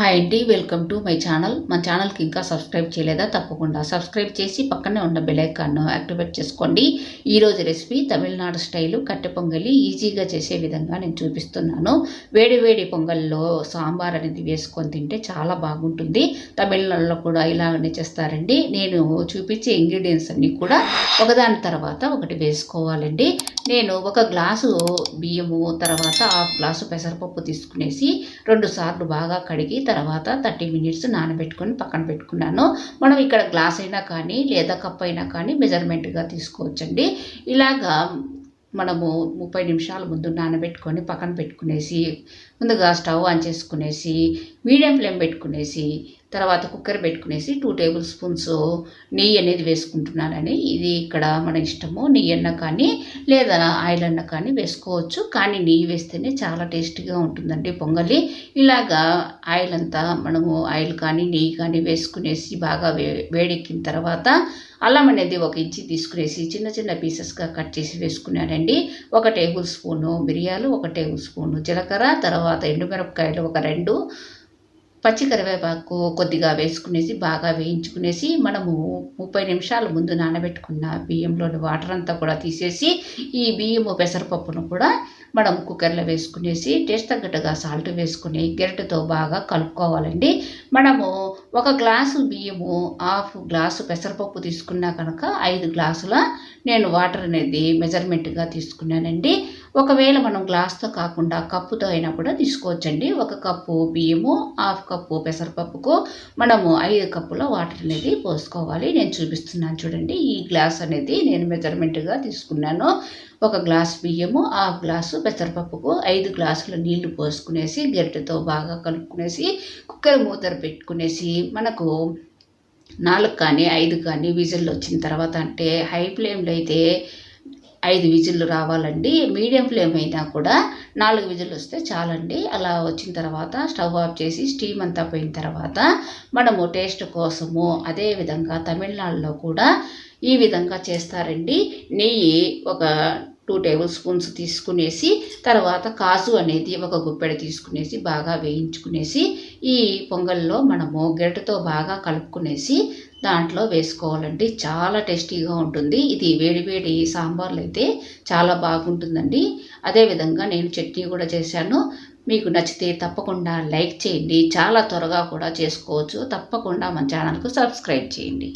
Hi అండి welcome to my channel మా ఛానల్కి ఇంకా సబ్స్క్రైబ్ చేయలేదా? తప్పకుండా సబ్స్క్రైబ్ చేసి పక్కనే ఉన్న బెలైకాన్ను యాక్టివేట్ చేసుకోండి. ఈరోజు రెసిపీ తమిళనాడు స్టైలు కట్టె పొంగలి ఈజీగా చేసే విధంగా నేను చూపిస్తున్నాను. వేడివేడి పొంగల్లో సాంబార్ అనేది వేసుకొని తింటే చాలా బాగుంటుంది. తమిళనాడులో కూడా ఇలాగనే చేస్తారండి. నేను చూపించే ఇంగ్రీడియంట్స్ అన్నీ కూడా ఒకదాని తర్వాత ఒకటి వేసుకోవాలండి. నేను ఒక గ్లాసు బియ్యము తర్వాత హాఫ్ గ్లాసు పెసరపప్పు తీసుకునేసి రెండు సార్లు బాగా కడిగి తర్వాత థర్టీ మినిట్స్ నానబెట్టుకొని పక్కన పెట్టుకున్నాను. మనం ఇక్కడ గ్లాస్ అయినా కానీ లేదా కప్ అయినా కానీ మెజర్మెంట్గా తీసుకోవచ్చండి. ఇలాగా మనము ముప్పై నిమిషాల ముందు నానబెట్టుకొని పక్కన పెట్టుకునేసి ముందుగా స్టవ్ ఆన్ చేసుకునేసి మీడియం ఫ్లేమ్ పెట్టుకునేసి తర్వాత కుక్కర్ పెట్టుకునేసి టూ టేబుల్ స్పూన్స్ నెయ్యి అనేది వేసుకుంటున్నానని ఇది ఇక్కడ మన ఇష్టము. నెయ్యి అన్న కానీ లేదా ఆయిల్ అన్న కానీ వేసుకోవచ్చు. కానీ నెయ్యి వేస్తేనే చాలా టేస్టీగా ఉంటుందండి పొంగలి. ఇలాగా ఆయిల్ అంతా మనము ఆయిల్ కానీ నెయ్యి కానీ వేసుకునేసి బాగా వే వేడెక్కిన తర్వాత అల్లం అనేది ఒక ఇంచి తీసుకునేసి చిన్న చిన్న పీసెస్గా కట్ చేసి వేసుకున్నానండి. ఒక టేబుల్ స్పూను మిరియాలు ఒక టేబుల్ స్పూను జీలకర్ర తర్వాత ఎండుమిరపకాయలు ఒక రెండు పచ్చి కరివేపాకు కొద్దిగా వేసుకునేసి బాగా వేయించుకునేసి మనము ముప్పై నిమిషాల ముందు నానబెట్టుకున్న బియ్యంలోని వాటర్ అంతా కూడా తీసేసి ఈ బియ్యము పెసరపప్పును కూడా మనం కుక్కర్లో వేసుకునేసి టేస్ట్ తగ్గట్టుగా సాల్ట్ వేసుకుని గెరటతో బాగా కలుపుకోవాలండి. మనము ఒక గ్లాసు బియ్యము హాఫ్ గ్లాసు పెసరపప్పు తీసుకున్నా కనుక ఐదు గ్లాసుల నేను వాటర్ అనేది మెజర్మెంట్గా తీసుకున్నానండి. ఒకవేళ మనం గ్లాస్తో కాకుండా కప్పుతో అయినా కూడా తీసుకోవచ్చండి. ఒక కప్పు బియ్యము హాఫ్ కప్పు పెసరపప్పుకు మనము ఐదు కప్పుల వాటర్ అనేది పోసుకోవాలి. నేను చూపిస్తున్నాను చూడండి. ఈ గ్లాస్ అనేది నేను మెజర్మెంట్గా తీసుకున్నాను. ఒక గ్లాస్ బియ్యము హాఫ్ గ్లాసు పెసరపప్పుకు ఐదు గ్లాసుల నీళ్ళు పోసుకునేసి గరిటెతో బాగా కలుపుకునేసి కుక్కర్ మూతర పెట్టుకునేసి మనకు నాలుగు కానీ ఐదు కానీ విజిల్లు వచ్చిన తర్వాత అంటే హై ఫ్లేమ్లో అయితే ఐదు విజిల్లు రావాలండి. మీడియం ఫ్లేమ్ అయినా కూడా నాలుగు విజిల్లు వస్తే చాలండి. అలా వచ్చిన తర్వాత స్టవ్ ఆఫ్ చేసి స్టీమ్ అంతా పోయిన తర్వాత మనము టేస్ట్ కోసము అదేవిధంగా తమిళనాడులో కూడా ఈ విధంగా చేస్తారండి. నెయ్యి ఒక టూ టేబుల్ స్పూన్స్ తీసుకునేసి తర్వాత కాజు అనేది ఒక గుప్పెడ తీసుకునేసి బాగా వేయించుకునేసి ఈ పొంగల్లో మనము గరిటెతో బాగా కలుపుకునేసి దాంట్లో వేసుకోవాలండి. చాలా టేస్టీగా ఉంటుంది. ఇది వేడి వేడి సాంబార్లు అయితే చాలా బాగుంటుందండి. అదేవిధంగా నేను చట్నీ కూడా చేశాను. మీకు నచ్చితే తప్పకుండా లైక్ చేయండి. చాలా త్వరగా కూడా చేసుకోవచ్చు. తప్పకుండా మన ఛానల్కు సబ్స్క్రైబ్ చేయండి.